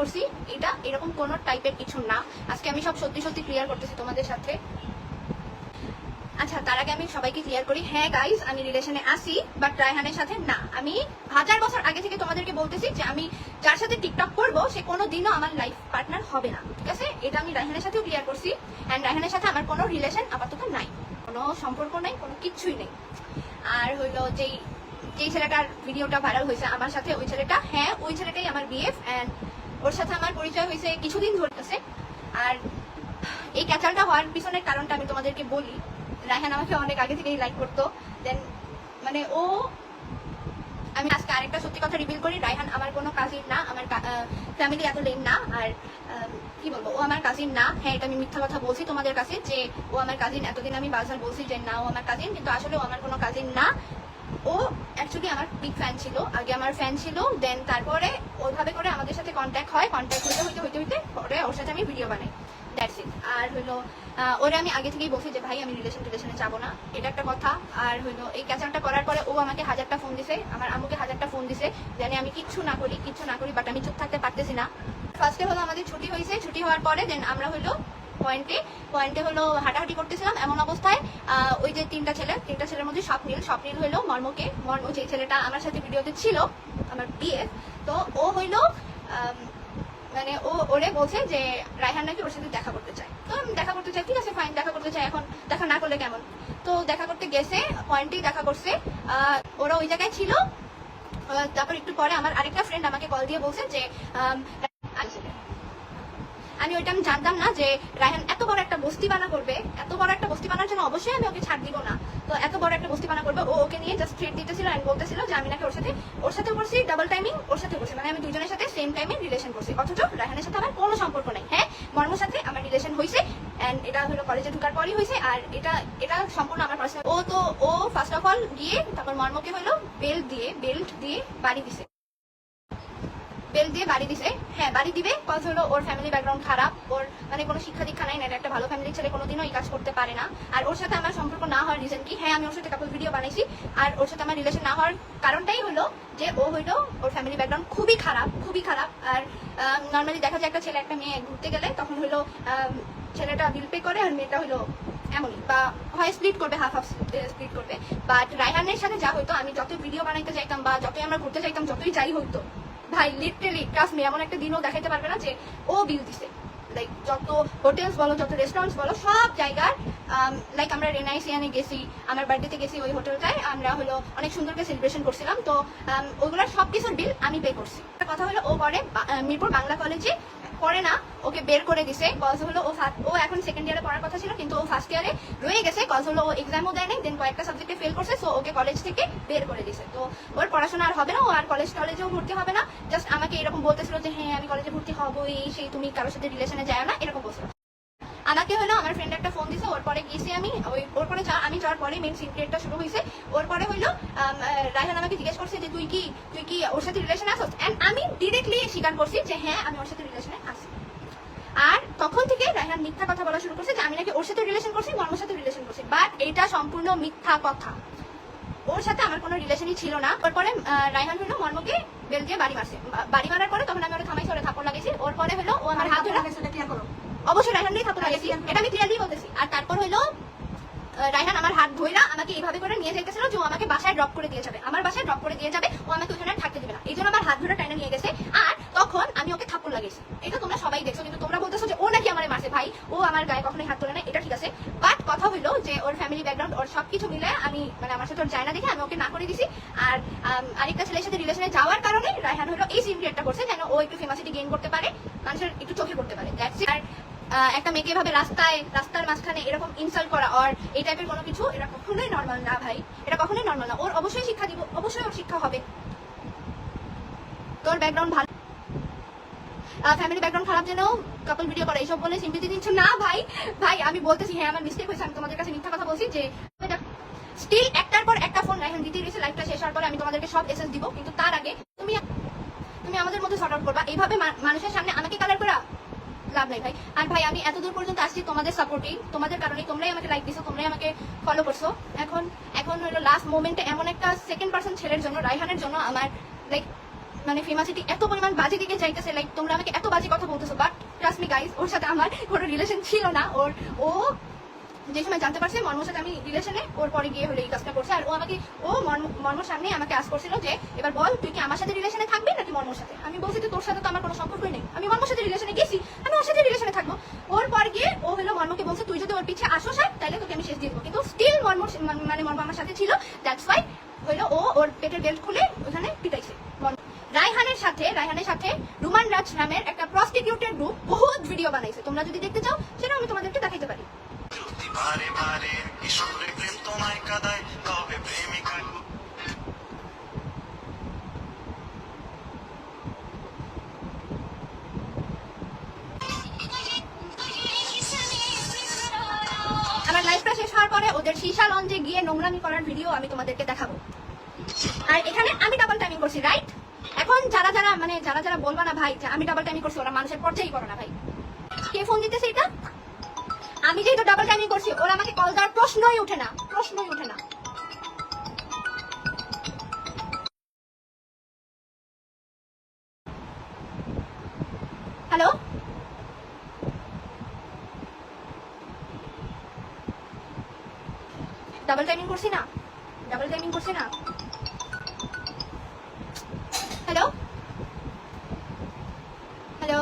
করছি, এটা এরকম কোনো টাইপের কিছু না। আজকে আমি সব সত্যি সত্যি ক্লিয়ার করতেছি তোমাদের সাথে। আচ্ছা তার আগে আমি সবাইকে ক্লিয়ার করি। হ্যাঁ গাইস আমি রিলেশনে আসি বাট রায়হানের সাথে না। আমি হাজার বছর আগে থেকে তোমাদেরকে বলতেছি যে আমি যার সাথে টিকটক করব, সে কোনো দিনও আমার লাইফ পার্টনার হবে না। ঠিক আছে? এটা আমি রায়হানের সাথেও ক্লিয়ার করছি। অ্যান্ড রায়হানের সাথে আমার কোনো রিলেশন আপাতত নাই। কোনো সম্পর্ক নাই, কোনো কিচ্ছুই নেই। আর হইল যেই যেই ছেলেটার ভিডিওটা ভাইরাল হয়েছে আমার সাথে, ওই ছেলেটা হ্যাঁ ওই ছেলেটাই আমার বিএফ অ্যান্ড ওর সাথে আমার পরিচয় হয়েছে কিছুদিন ধরতেছে আর এই ক্যাচালটা হওয়ার পিছনের কারণটা আমি তোমাদেরকে বলি, রায়হান আমাকে অনেক আগে থেকেই লাইক করতো। দেন মানে ও, আমি আজকে আরেকটা সত্যি কথা রিভিল করি, রায়হান আমার কোনো কাজিন না, আমার ফ্যামিলি এত লেন না। আর কি বলব, ও আমার কাজিন না। হ্যাঁ এটা আমি মিথ্যা কথা বলছি তোমাদের কাছে যে ও আমার কাজিন এতদিন আমি বাজার বলছি যে না, ও আমার কাজিন কিন্তু আসলে ও আমার কোনো কাজিন না। ও অ্যাকচুয়ালি আমার বিগ ফ্যান ছিল। আগে আমার ফ্যান ছিল দেন তারপরে ওইভাবে করে আমাদের সাথে কন্ট্যাক্ট হয়। কন্ট্যাক্ট হইতে হইতে হইতে হইতে পরে ওর সাথে আমি ভিডিও বানাই। দ্যাটস ইট আর হলো ওরে আমি আগে থেকেই বলছি যে, ভাই, আমি রিলেশন রিলেশনে যাব না। এটা একটা কথা। আর হলো, এই ক্যাচালটা করার পরে ও আমাকে হাজারটা ফোন দিছে। আমার আম্মুকে হাজারটা ফোন দিছে। জানি আমি কিচ্ছু না করি, কিচ্ছু না করি বাট আমি চুপ থাকতে পারতেছি না। ফার্স্টে হলো আমাদের ছুটি হয়েছে। ছুটি হওয়ার পরে দেন আমরা হলো পয়েন্টে। পয়েন্টে হলো হাঁটাহাঁটি করতেছিলাম এমন অবস্থায় ওই যে তিনটা ছেলে, তিনটা ছেলের মধ্যে স্বপ্নীল। স্বপ্নীল হইল মর্মকে। মর্ম যে ছেলেটা আমার সাথে ভিডিওতে ছিল, আমার বিয়ে, তো ও হইল মানে ও, ওরে বলছে যে রায়হান নাকি ওর সাথে দেখা করতে চায়। তো আমি দেখা করতে চাই, ঠিক আছে ফাইন দেখা করতে চাই এখন, দেখা না করলে কেমন? তো দেখা করতে গেছে, পয়েন্টেই দেখা করছে ওরা ওই জায়গায় ছিল তারপর একটু পরে আমার আরেকটা ফ্রেন্ড আমাকে কল দিয়ে বলছে যে আমি ওইটা আমি জানতাম না যে রায়হান এত বড় একটা বস্তি বানা করবে, এত বড় একটা বস্তি বানার জন্য অবশ্যই আমি ওকে ছাড় দিব না। তো এত বড় একটা বস্তি বানা করবে, ও ওকে নিয়ে জাস্ট ট্রিট দিতেছিল আর বলতেছিল যে আমি নাকি ওর সাথে ওর সাথে করছি ডাবল টাইমিং ওর সাথে করছি মানে আমি দুজনের সাথে সেম টাইমে রিলেশন করছি। অথচ রায়হানের সাথে আমার কোনো সম্পর্ক নাই। হ্যাঁ মর্মর সাথে আমার রিলেশন হয়েছে অ্যান্ড এটা হলো কলেজে ঢুকার পরই হয়েছে আর এটা এটা সম্পূর্ণ আমার পার্সোনাল ও তো, ও ফার্স্ট অফ অল গিয়ে তারপর মর্মকে হলো বেল্ট দিয়ে বেল্ট দিয়ে বাড়ি দিছে। বেল দিয়ে বাড়ি দিছে। হ্যাঁ বাড়ি দিবে। কজ হলো, ওর ফ্যামিলি ব্যাকগ্রাউন্ড খারাপ। ওর মানে কোনো শিক্ষা দীক্ষা নাই না একটা ভালো ফ্যামিলির ছেলে কোনোদিনও এই কাজ করতে পারে না। আর ওর সাথে আমার সম্পর্ক না হওয়ার রিজন কি? হ্যাঁ আমি ওর সাথে কাপল ভিডিও বানাইছি। আর ওর সাথে আমার রিলেশন না হওয়ার কারণটাই হলো যে ও হইল, ওর ফ্যামিলি ব্যাকগ্রাউন্ড খুবই খারাপ খুবই খারাপ। আর নর্মালি দেখা যায় একটা ছেলে একটা মেয়ে ঘুরতে গেলে তখন হলো ছেলেটা বিল পে করে আর মেয়েটা হলো এমনই। বা হয় স্প্লিট করবে হাফ হাফ স্প্লিট করবে। বাট রায়হানের সাথে যা হইতো, আমি যতই ভিডিও বানাইতে চাইতাম বা যতই আমরা ঘুরতে চাইতাম যতই যাই হইতো ভাই লিটারেলি ট্রাস্ট মি এমন একটা দিনও দেখাইতে পারবে না যে ও বিল দিছে। লাইক যত হোটেলস বলো, যত রেস্টুরেন্টস বলো, সব জায়গার লাইক আমরা রেনাইসিয়ানে গেছি, আমার বার্থডেতে গেছি ওই হোটেলটায় আমরা হলো অনেক সুন্দর করে সেলিব্রেশন করছিলাম। তো ওইগুলোর ওগুলোর সব কিছুর বিল আমি পে করছি। কথা হলো, ও পরে মিরপুর বাংলা কলেজে পড়ে না, ওকে বের করে দিছে। কজ হলো ও ও এখন সেকেন্ড ইয়ারে পড়ার কথা ছিল, কিন্তু ও ফার্স্ট ইয়ারে রয়ে গেছে। কজ হলো ও এক্সামও দেয় নাই দেন কয়েকটা সাবজেক্টে ফেল করছে সো ওকে কলেজ থেকে বের করে দিছে। তো ওর পড়াশোনা আর হবে না, ও আর কলেজ টলেজেও ভর্তি হবে না। জাস্ট আমাকে এরকম বলতেছিল যে হ্যাঁ আমি কলেজে ভর্তি হব এই সেই তুমি কারোর সাথে রিলেশনে যায় না, এরকম বলছিল। আমাকে হলো, আমার ফ্রেন্ড একটা ওর পরে গিয়েছি আমি ওই ওর পরে আমি যাওয়ার পরে মেন সিক্রেটটা শুরু হয়েছে। ওর পরে হইল রায়হান আমাকে জিজ্ঞেস করছে যে তুই কি তুই কি ওর সাথে রিলেশনে আসছ এন্ড আমি ডিরেক্টলি স্বীকার করছি যে হ্যাঁ আমি ওর সাথে রিলেশনে আছি। আর তখন থেকে রায়হান মিথ্যা কথা বলা শুরু করছে যে আমি নাকি ওর সাথে রিলেশন করছি মর্মর সাথে রিলেশন করছি। বাট এটা সম্পূর্ণ মিথ্যা কথা। ওর সাথে আমার কোনো রিলেশনই ছিল না। তারপরে রায়হান হলো মর্মকে বেল দিয়ে বাড়ি মারছে। বাড়ি মারার পরে তখন আমি ওরা থামাইছি ওরা থাপড় লাগিয়েছি ওর পরে হলো ও আমার হাত ধরে অবশ্যই রায়হানকেই থাপড় লাগিয়েছি এটা আমি ক্লিয়ারলি বলতেছি। আর তারপর হলো রায়হান আমার হাত ধইরা আমাকে এইভাবে করে নিয়ে যাইতেছিল যে ও আমাকে বাসায় ড্রপ করে দিয়ে যাবে। আমার বাসায় ড্রপ করে দিয়ে যাবে, ও আমাকে ওখানে থাকতে দিবে না। এই জন্য আমার হাত ধরে টাইনে নিয়ে গেছে। আর তখন আমি ওকে থাপ্পড় লাগিয়েছি। এটা তোমরা সবাই দেখছ, কিন্তু তোমরা বলতেছো যে ও নাকি আমার মারছে। ভাই, ও আমার গায়ে কখনোই হাত তোলে না এটা ঠিক আছে। বাট কথা হইল যে ওর ফ্যামিলি ব্যাকগ্রাউন্ড ওর সবকিছু মিলে আমি মানে আমার সাথে ওর যায় না দেখে আমি ওকে না করে দিছি। আর আরেকটা ছেলের সাথে রিলেশনে যাওয়ার কারণে রায়হান হলো এই সিনক্রিয়েটটা করছে, যেন ও একটু ফেমাসিটি গেইন করতে পারে, মানুষের একটু চোখে পড়তে পারে। It. আর একটা মেয়েকে এভাবে রাস্তায়, রাস্তার মাঝখানে এরকম ইনসাল্ট করা আর এই টাইপের কোনো কিছু, এটা কখনোই নর্মাল না ভাই। এটা কখনোই নর্মাল না। ওর অবশ্যই শিক্ষা দিব, অবশ্যই ওর শিক্ষা হবে। তোর ব্যাকগ্রাউন্ড ভালো। ফ্যামিলি ব্যাকগ্রাউন্ড খারাপ যেন কাপল ভিডিও করে, এইসব বলে সিম্পিতি দিচ্ছ। না ভাই ভাই, আমি বলতেছি হ্যাঁ আমার মিস্টেক হয়েছে, আমি তোমাদের কাছে মিথ্যা কথা বলছি, যে স্টিল একটার পর একটা ফোন রাইহান দিতে গেছে লাইফটা শেষ হওয়ার পরে আমি তোমাদেরকে সব এসএস দিব, কিন্তু তার আগে তুমি তুমি আমাদের মধ্যে শর্ট আউট করবা। এইভাবে মানুষের সামনে আমাকে কালার করা লাভ নাই ভাই। আর ভাই, আমি এতদূর পর্যন্ত আসছি তোমাদের সাপোর্টেই তোমাদের কারণে তোমরাই আমাকে লাইক দিছো, তোমরাই আমাকে ফলো করছ। এখন এখন হলো লাস্ট মোমেন্টে এমন একটা সেকেন্ড পার্সন ছেলের জন্য রাইহানের জন্য আমার লাইক মানে ফেমাসিটি এত পরিমাণ বাজে দিকে যাইতেছে লাইক তোমরা আমাকে এত বাজে কথা বলতেছো বাট ট্রাস্ট মি গাইস ওর সাথে আমার কোনো রিলেশন ছিল না। ওর, ও যে সময় জানতে পারছে মর্মর সাথে আমি রিলেশনে ওর পরে গিয়ে হলো এই কাজটা করছে। আর ও আমাকে, ও মর্ম- মর্মর সামনে আমাকে আস করছিল যে, এবার বল, তুই কি আমার সাথে রিলেশনে থাকবি নাকি মর্মর সাথে? আমি বলছি তোর সাথে তো আমার কোনো সম্পর্কই নেই। আমি মর্মর সাথে রিলেশনে গেছি, আমি ওর সাথে রিলেশনে থাকব। ওর পর গিয়ে ও হলো মর্মকে বলছে, তুই যদি ওর পিছে আসো সাহেব, তাহলে তোকে আমি শেষ দিয়ে দেবো। কিন্তু স্টিল মর্ম মানে মর্ম আমার সাথে ছিল। দ্যাটস ওয়াই হলো ও ওর পেটের বেল্ট খুলে ওখানে পিটাইছে। রায়হানের সাথে রায়হানের সাথে রুমান রাজ নামের একটা প্রস্টিটিউটের গ্রুপ বহুত ভিডিও বানাইছে। তোমরা যদি দেখতে চাও সেটা আমি তোমাদেরকে দেখাইতে পারি। বারে বারে কিশোরে প্রেম তোমায় কাদায় তবে প্রেমিকা লাইফটা শেষ হওয়ার পরে ওদের সীসা লঞ্চে গিয়ে নোংরামি করার ভিডিও আমি তোমাদেরকে দেখাবো। আর এখানে আমি ডাবল টাইমিং করছি রাইট এখন যারা যারা মানে যারা যারা বলবা না ভাই আমি ডাবল টাইমিং করছি, ওরা মানুষের পর্যায়েই করো না ভাই। কে ফোন দিতেছে এটা? আমি যেহেতু ডাবল টাইমিং করছি, ওরা আমাকে কল দেওয়ার প্রশ্নই উঠে না, প্রশ্নই উঠে না। হ্যালো ডাবল টাইমিং করছি না ডাবল টাইমিং করছি না। হ্যালো হ্যালো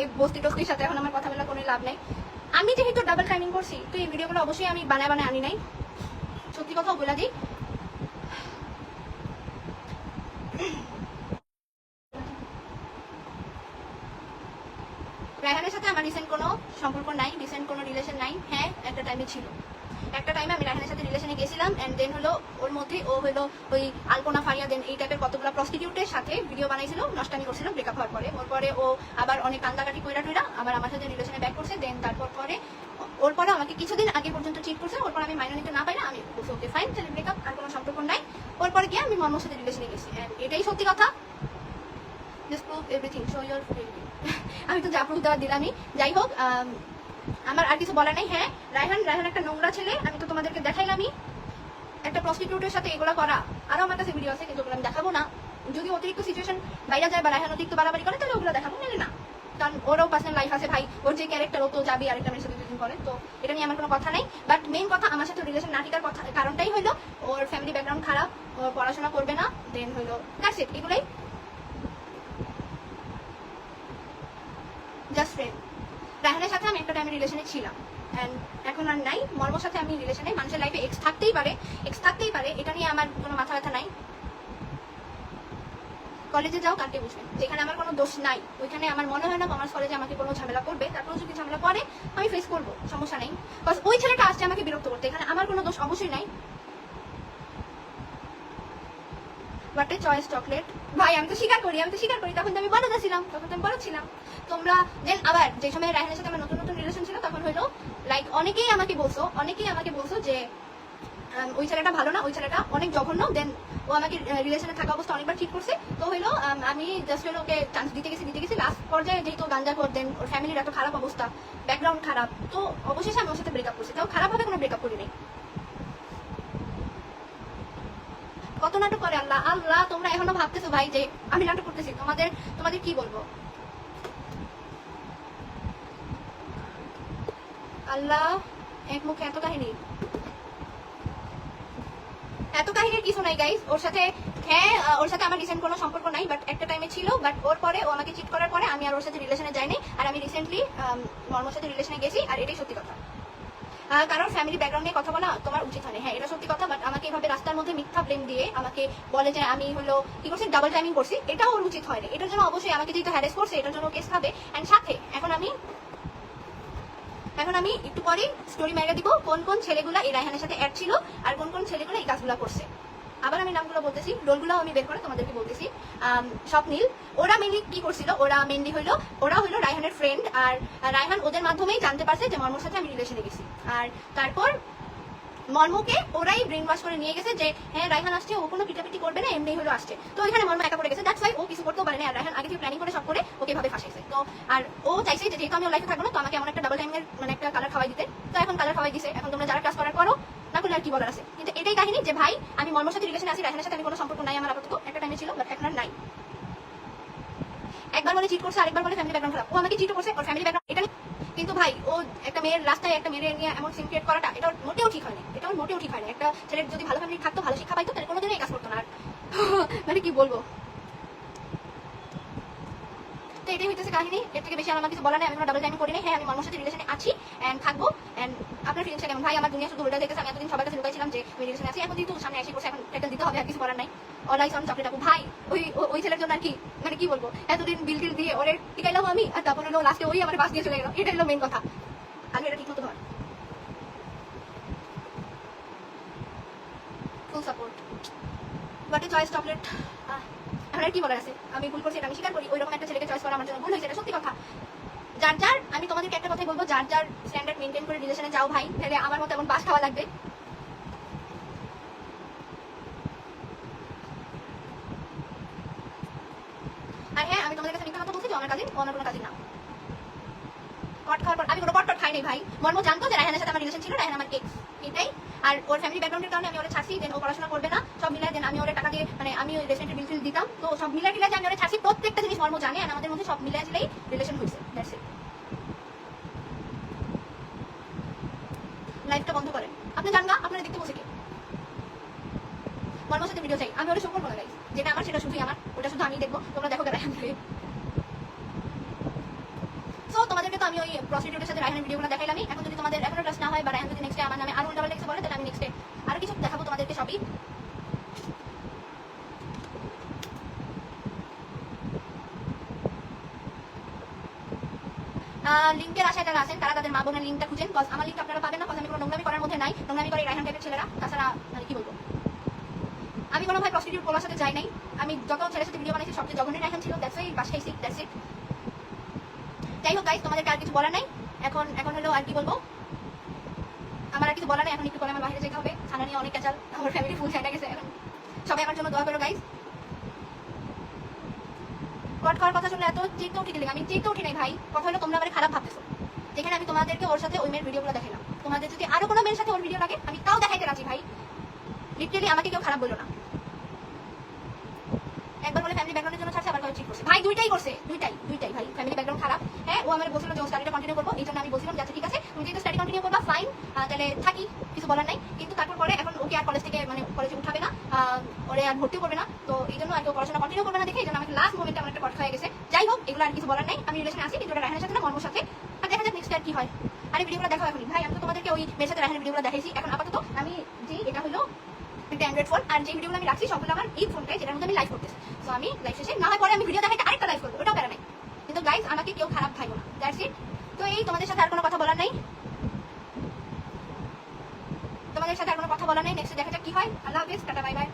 এই বস্তি টস্তির সাথে এখন আমার কথা বলার কোনো লাভ নাই। আমি যেহেতু ডাবল টাইমিং করছি, তো এই ভিডিওগুলো অবশ্যই আমি বানায় বানায় আনি নাই। সত্যি কথা বলে দিই। রায়হানের সাথে আমার রিসেন্ট কোনো সম্পর্ক নাই রিসেন্ট কোনো রিলেশন নাই। হ্যাঁ একটা টাইমে ছিল। একটা টাইমে আমি রায়হানের সাথে রিলেশনে গেছিলাম অ্যান্ড দেন হলো ওর মধ্যে ও হলো ওই আলপনা, ফারিয়া দেন এই টাইপের কতগুলো প্রস্টিটিউটের সাথে ভিডিও বানাইছিল, নষ্টামি করছিল ব্রেকআপ হওয়ার পরে। ওর পরে ও আবার অনেক কান্দাকাটি কইরা টইরা আবার আমার সাথে রিলেশনে ব্যাক করছে দেন তারপর পরে ওর পরে আমাকে কিছুদিন আগে পর্যন্ত চিট করছে, ওর পর আমি মাইনে নিতে না পাইলে আমি বলছি ওকে ফাইন তাহলে ব্রেকআপ আর কোনো সম্পর্ক নাই। ওর পরে গিয়ে আমি মর্মর সাথে রিলেশনে গেছি অ্যান্ড এটাই সত্যি কথা। Just prove everything show your আমি তো যা প্রুফ দেওয়া দিলামই। যাই হোক আমার আর কিছু বলার নেই হ্যাঁ? রায়হান রায়হান একটা নোংরা ছেলে, আমি তো তোমাদেরকে দেখাইলামই। একটা প্রস্টিটিউটের সাথে এগুলো করা, আরও আমার কাছে ভিডিও আছে, কিন্তু ওগুলো আমি দেখাবো না। যদি অতিরিক্ত সিচুয়েশন বাইরে যায় বা রায়হান অতিরিক্ত বাড়াবাড়ি করে, তাহলে ওগুলো দেখাবো, নাহলে না। কারণ ওরও পার্সোনাল লাইফ আছে ভাই, ওর যে ক্যারেক্টার ও তো যাবে আরেকটা মেয়ের সাথে দুদিন পরে, তো এটা নিয়ে আমার কোনো কথা নেই। বাট মেইন কথা, আমার সাথে রিলেশন না টিকার কথা, কারণটাই হলো ওর ফ্যামিলি ব্যাকগ্রাউন্ড খারাপ ওর পড়াশোনা করবে না দেন হলো দ্যাটস ইট এগুলোই। জাস্ট ফ্রেন্ড আমি রিলেশনে ছিলাম। অ্যান্ড এখন আর নাই। মর্মর সাথে আমি রিলেশনে মানুষের লাইফে এক্স থাকতেই পারে। এক্স থাকতেই পারে। এটা নিয়ে আমার কোনো মাথা ব্যথা নাই। কলেজে যাও, কালকে বুঝবেন যেখানে আমার কোনো দোষ নাই, ওইখানে আমার মনে হয় না কমার্স কলেজে আমাকে কোনো ঝামেলা করবে। তারপরে যদি ঝামেলা করে, আমি ফেস করব। সমস্যা নেই। ওই ছেলেটা আসছে আমাকে বিরক্ত করতে। এখানে আমার কোনো দোষ অবশ্যই নাই। বাট চয়েস চকলেট ভাই আমি তো স্বীকার করি আমি তো স্বীকার করি। তখন তো আমি বড় ছিলাম তখন তো আমি বড় ছিলাম। তোমরা দেন আবার যে সময় রায়হানের সাথে আমার নতুন নতুন রিলেশন ছিল তখন হলো লাইক অনেকেই আমাকে বলছো অনেকেই আমাকে বলছো যে ওই ছেলেটা ভালো না ওই ছেলেটা অনেক জঘন্য। দেন ও আমাকে রিলেশনে থাকা অবস্থা অনেকবার ঠিক করছে। তো হলো আম, জাস্ট হলো ওকে চান্স দিতে গেছি দিতে গেছি। লাস্ট পর্যায়ে যেহেতু গাঞ্জা কর দেন ওর ফ্যামিলির এত খারাপ অবস্থা ব্যাকগ্রাউন্ড খারাপ। তো অবশেষে আমি ওর সাথে ব্রেকআপ করছি। তাও খারাপভাবে কোনো ব্রেকআপ করিনি। কত নাটক করে আল্লাহ? আল্লাহ, তোমরা এখনও ভাবতেছো ভাই যে আমি নাটক করতেছি। তোমাদের তোমাদের কি বলব? আল্লাহ, এক মুখে এত কাহিনী। এত কাহিনীর কিছু নাই গাইস ওর সাথে হ্যাঁ ওর সাথে আমার রিসেন্ট কোনো সম্পর্ক নাই বাট একটা টাইমে ছিল বাট ওর পরে ও আমাকে চিট করার পরে আমি আর ওর সাথে রিলেশনে যাইনি। আর আমি রিসেন্টলি মর্মর সাথে রিলেশনে গেছি, আর এটাই সত্যি কথা। কারণ ফ্যামিলি ব্যাকগ্রাউন্ড নিয়ে কথা বলা তোমার উচিত হয়নি। হ্যাঁ এটা সত্যি কথা বাট আমাকে এভাবে রাস্তার মধ্যে মিথ্যা ব্লেম দিয়ে আমাকে বলে যে আমি হলো, কি করছি? ডাবল টাইমিং করছি। এটাও ওর উচিত হয়নি। এটার জন্য অবশ্যই আমাকে যেহেতু হ্যারেস করছে, এটার জন্য কেস খাবে। অ্যান্ড সাথে, এখন আমি এখন আমি একটু পরে স্টোরি মেরে দিব কোন কোন ছেলেগুলা এই রায়হানের সাথে অ্যাড ছিল আর কোন কোন ছেলেগুলো এই কাজগুলো করছে। আবার আমি নামগুলো বলতেছি রোলগুলো আমি বের করে তোমাদেরকে বলতেছি। স্বপ্নীল ওরা মেনলি কি করছিল? ওরা মেনলি হইল, ওরা হইল রায়হানের ফ্রেন্ড আর রায়হান ওদের মাধ্যমেই জানতে পারছে যে মর্মর সাথে আমি রিলেশনে গেছি। আর তারপর মর্মকে ওরাই ব্রেন ওয়াশ করে নিয়ে গেছে যে হ্যাঁ রায়হান আসছে, ও কোনো পিটাপিটি করবে না এমনি হলো আসছে। তো ওইখানে মর্ম একা পড়ে গেছে। দ্যাটস ওয়াই ও কিছু করতেও পারে না আর রায়হান আগে থেকে প্ল্যানিং করে সব করে ওকে ভাবে ফাঁসাইছে। তো, আর ও চাইছে যে যেহেতু আমি ওর লাইফে থাকব না, তো আমাকে এমন একটা ডাবল টাইমের মানে একটা কালার খাওয়াই দিতে। তো এখন কালার খাওয়াই দিছে। এখন তোমরা যারা ক্লাস করার করো, না করলে আর কি বলার আছে? এটাই কাহিনী যে, ভাই, আমি মর্মর সাথে রিলেশনে আছি রায়হানের সাথে আমি কোনো সম্পর্ক নাই, আমার আপাতত একটা time একবার বলে চিট করছে, আরেকবার বলে ফ্যামিলি ব্যাকগ্রাউন্ড খারাপ। ও আমাকে চিট করছে, ওর ফ্যামিলি ব্যাকগ্রাউন্ড এটা কিন্তু ভাই, ও একটা মেয়ের রাস্তায় একটা মেয়ের নিয়ে এমন সিন ক্রিয়েট করাটা, এটা মোটেও ঠিক হয়নি, এটা মোটেও ঠিক হয়নি। একটা ছেলের যদি ভালো ফ্যামিলি থাকতো, ভালো শিক্ষা পাইতো, তাহলে কোনোদিনই এই কাজ করতো না আর। মানে কি বলব? তো এটাই হইতেছে কাহিনী, এর থেকে বেশি আমার কিছু বলা নাই, আমি ডাবল টাইম করি নাই। হ্যাঁ আমি মর্মর সাথে রিলেশনে আছি এন্ড থাকব এন্ড আপনার ফিলিংসটা কেমন? ভাই, আমার দুনিয়া শুধু উল্টা দেখেছে আমি এতদিন সবার কি মানে আমি বাট চয়েস চকলেট কি আছে? আমি ভুল করছি আমি করি একটা ছেলেকে চয়েস করা আমার সত্যি কথা। যার যার, আমি তোমাদেরকে একটা কথাই বলব, যার যার স্ট্যান্ডার্ড মেনটেন করে রিলেশনে যাও ভাই, তাহলে আমার মতো এমন বাস খাওয়া লাগবে আর হ্যাঁ আমি তোমাদের কাছে মিথ্যা কথা বলছি আমার কোনো কাজিন না কট খাওয়ার পর আমি কোনো কট খাই নাই ভাই। মর্ম জানতো যে রায়হানের সাথে আমার রিলেশন ছিল, রায়হান আমার এক্স এটাই। আর ওর ফ্যামিলি ব্যাকগ্রাউন্ডের কারণে আমি ওরা ছাড়ছি দেন ও পড়াশোনা করবে না। সব মিলাই দেন আমি ওর টাকা দিয়ে মানে আমি ওই রেস্টুরেন্টের বিল ফিল দিতাম। তো সব মিলাই টিলাই আমি ওরা ছাড়ছি, প্রত্যেকটা জিনিস মর্ম জানে আর আমাদের মধ্যে সব মিলাই টিলাই রিলেশন হয়েছে। দ্যাটস ইট লাইভটা বন্ধ করেন। আপনি জানগা, আপনারা দেখতে বসে কে? মর্মর সাথে ভিডিও চাই। আমি ওটা শো করব যেটা আমার, সেটা শুধুই আমার। ওটা শুধু আমি দেখব। তোমরা দেখো রায়হান সো তোমাদেরকে তো আমি ওই প্রস্টিটিউটের সাথে রায়হানের ভিডিওগুলো দেখাইলামই। এখন যদি তোমাদের এখনও ট্রাস্ট না হয় বা রায়হান যদি নেক্সটে আমার নামে আরও পাল্টা কিছু বলে, তাহলে আমি নেক্সটে আরও কিছু দেখাবো তোমাদেরকে সবই। লিঙ্কের আশায় যারা আছেন, তারা তাদের মা বোনের লিঙ্কটা খুঁজেন কজ আমার লিঙ্ক আপনারা পাবেন না কজ আমি কোনো নোংরামি করার মধ্যে নাই। নোংরামি করে রায়হান টাইপের ছেলেরা। তাছাড়া মানে কি বলব? আমি কোনো ভাই প্রস্টিটিউট বলার সাথে যাই নাই। আমি যত ছেলের সাথে ভিডিও বানাইছি, সবচেয়ে জঘন্য রায়হান ছিল। দ্যাটস ওয়াই বাস দ্যাটস ইট যাই হোক গাইস তোমাদেরকে আর কিছু বলার নাই। এখন এখন হলো আর কি বলব? আমার আর কিছু বলার নাই, এখন একটু পরে আমার বাইরে যেতে হবে। ছানা নিয়ে অনেক কাচাল আমার ফ্যামিলি ফুল সাইডে গেছে এখন। সবাই আমার জন্য দোয়া করো গাইস কট খাওয়ার কথা শুনলে এত চিত্ত উঠে গেলে আমি চিত্ত উঠি নাই ভাই। কথা হলো তোমরা আমার খারাপ ভাবতেছো। যেখানে আমি তোমাদেরকে ওর সাথে ওই মেয়ের ভিডিওগুলো দেখালাম তোমাদের যদি আরও কোনো মেয়ের সাথে ওর ভিডিও লাগে, আমি তাও দেখাইতে রাজি ভাই। লিটারালি আমাকে কেউ খারাপ বলো না একবার বলে ফ্যামিলি ভাই, দুইটাই করছে। দুইটাই দুইটাই ভাই। ফ্যামিলি ব্যাকগ্রাউন্ড খারাপ। হ্যাঁ ও আমার বলছিল যে স্টাডিটা কন্টিনিউ করব। এই জন্য আমি বলছিলাম যে আচ্ছা ঠিক আছে, তুমি যেহেতু স্টাডি কন্টিনিউ করবা ফাইন তাহলে থাকি, কিছু বলার নাই। কিন্তু তারপর পরে এখন ওকে আর কলেজ থেকে মানে কলেজে উঠাবে না। ওরে আর ভর্তিও করবে না। তো এই জন্য আর কেউ পড়াশোনা কন্টিনিউ করবে না দেখে, এই জন্য আমাকে লাস্ট মোমেন্টে আমার একটা কথা হয়ে গেছে। যাই হোক, এগুলো আর কিছু বলার নাই। আমি রিলেশনে আছি, কিন্তু ওটা রায়হানের সাথে না, মর্মর সাথে। আর দেখা যাক নেক্সট আর কি হয়। আর ভিডিওগুলো দেখো এখনই। ভাই, আমি তো তোমাদেরকে ওই মেয়ের সাথে রায়হানের ভিডিওগুলো দেখাইছি। এখন আপাতত আমি যে এটা হলো একটা অ্যান্ড্রয়েড ফোন আর যে ভিডিওগুলো আমি রাখছি, সবগুলো আমার এই ফোনটাই যেটার মধ্যে আমি লাইভ করতেছি। তো আমি লাইভ শেষে, না হয় পরে আমি ভিডিও দেখাইতে আরেকটা লাইভ করব, ওটাও প্যারা নাই। কিন্তু গাইজ আমাকে কেউ খারাপ ভাইবো না দ্যাটস ইট তো এই তোমাদের সাথে আর কোনো কথা বলার নাই? তোমাদের সাথে আর কোনো কথা বলার নাই? নেক্সট দেখা যাক কি হয়। আল্লাহ হাফিজ, টাটা বাই বাই